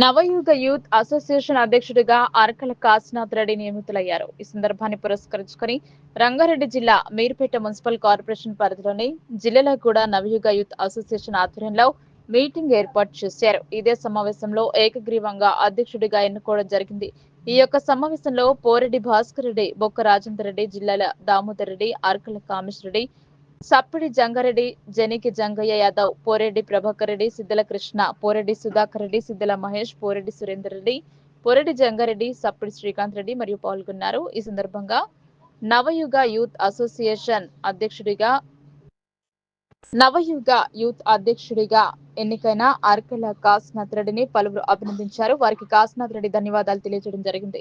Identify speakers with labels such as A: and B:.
A: నవయుగ youth association అధ్యక్షుడిగా అరకల కాశీనాథ్ రెడ్డి నియమితులయ్యారు. ఈ సందర్భాన్ని పురస్కరించుకుని రంగారెడ్డి జిల్లా మీర్పేట మున్సిపల్ కార్పొరేషన్ పరిధిలోని జిల్లాలో కూడా నవయుగ యూత్ అసోసియేషన్ ఆధ్వర్యంలో మీటింగ్ ఏర్పాటు చేశారు. ఇదే సమావేశంలో ఏకగ్రీవంగా అధ్యక్షుడిగా ఎన్నుకోవడం జరిగింది. ఈ యొక్క సమావేశంలో పోరెడ్డి భాస్కర్ రెడ్డి బొక్క రాజేందర్ రెడ్డి జిల్లాల దామోదర్ రెడ్డి అరకల కామేశ్వర రెడ్డి సప్పిడి జంగారెడ్డి జనికి జంగయ్య యాదవ్ పోరెడ్డి ప్రభాకర్ రెడ్డి సిద్దల కృష్ణ పోరెడ్డి సుధాకర్ రెడ్డి సిద్దల మహేష్ పోరెడ్డి సురేందర్ రెడ్డి పోరెడ్డి జంగారెడ్డి సప్పిడి శ్రీకాంత్ రెడ్డి మరియు పాల్గొన్నారు. ఈ సందర్భంగా నవయుగ యూత్ అసోసియేషన్ అధ్యక్షుడిగా నవయుగ యూత్ అధ్యక్షుడిగా ఎన్నికైన అర్కల కాశీనాథ్ రెడ్డిని పలువురు అభినందించారు. వారికి కాశీనాథ్ రెడ్డి ధన్యవాదాలు తెలియజేయడం జరిగింది.